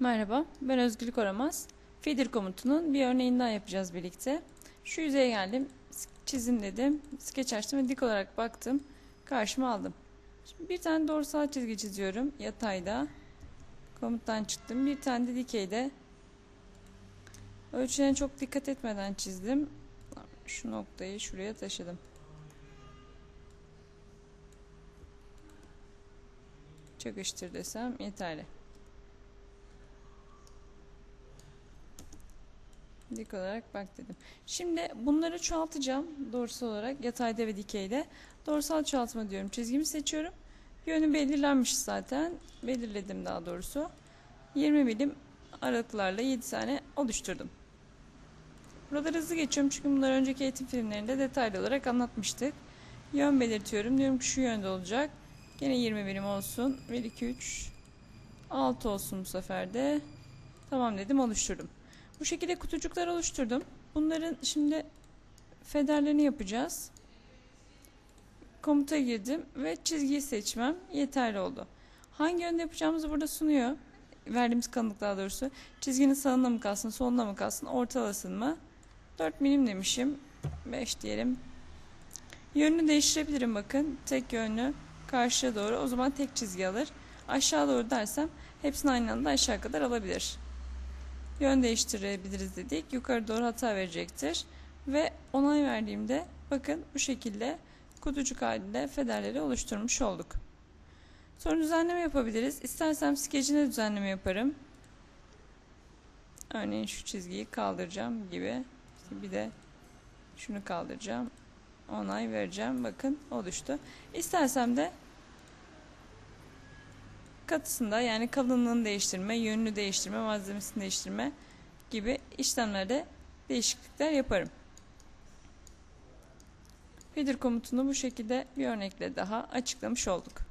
Merhaba, ben Özgürlük Oramaz. Feeder komutunun bir örneğini daha yapacağız birlikte. Şu yüzeye geldim, çizim dedim, skeç açtım ve dik olarak baktım, karşıma aldım. Şimdi bir tane doğrusal çizgi çiziyorum yatayda. Komuttan çıktım. Bir tane de dikeyde. Ölçülerine çok dikkat etmeden çizdim. Şu noktayı şuraya taşıdım. Çakıştır desem yeterli. Dik olarak bak dedim. Şimdi bunları çoğaltacağım doğrusal olarak yatayda ve dikeyde. Doğrusal çoğaltma diyorum. Çizgimi seçiyorum. Yönü belirlenmiş zaten. Belirledim daha doğrusu. 20 milim aralıklarla 7 tane oluşturdum. Buraları hızlı geçiyorum çünkü bunları önceki eğitim filmlerinde detaylı olarak anlatmıştık. Yön belirtiyorum. Diyorum ki şu yönde olacak. Yine 20 milim olsun. 1, 2, 3, 6 olsun bu sefer de. Tamam dedim oluşturdum. Bu şekilde kutucuklar oluşturdum. Bunların şimdi federlerini yapacağız. Komuta girdim ve çizgiyi seçmem yeterli oldu. Hangi yönde yapacağımızı burada sunuyor. Verdiğimiz kalınlık daha doğrusu. Çizginin sağında mı kalsın, solunda mı kalsın, ortalasın mı? 4 milim demişim. 5 diyelim. Yönünü değiştirebilirim bakın. Tek yönlü karşıya doğru. O zaman tek çizgi alır. Aşağı doğru dersem hepsini aynı anda aşağı kadar alabilir. Yön değiştirebiliriz dedik. Yukarı doğru hata verecektir. Ve onay verdiğimde bakın bu şekilde kutucuk halinde federleri oluşturmuş olduk. Sonra düzenleme yapabiliriz. İstersem skecine düzenleme yaparım. Örneğin şu çizgiyi kaldıracağım gibi. Bir de şunu kaldıracağım. Onay vereceğim. Bakın oluştu. İstersem de katısında yani kalınlığını değiştirme, yönünü değiştirme, malzemesini değiştirme gibi işlemlerde değişiklikler yaparım. Feeder komutunu bu şekilde bir örnekle daha açıklamış olduk.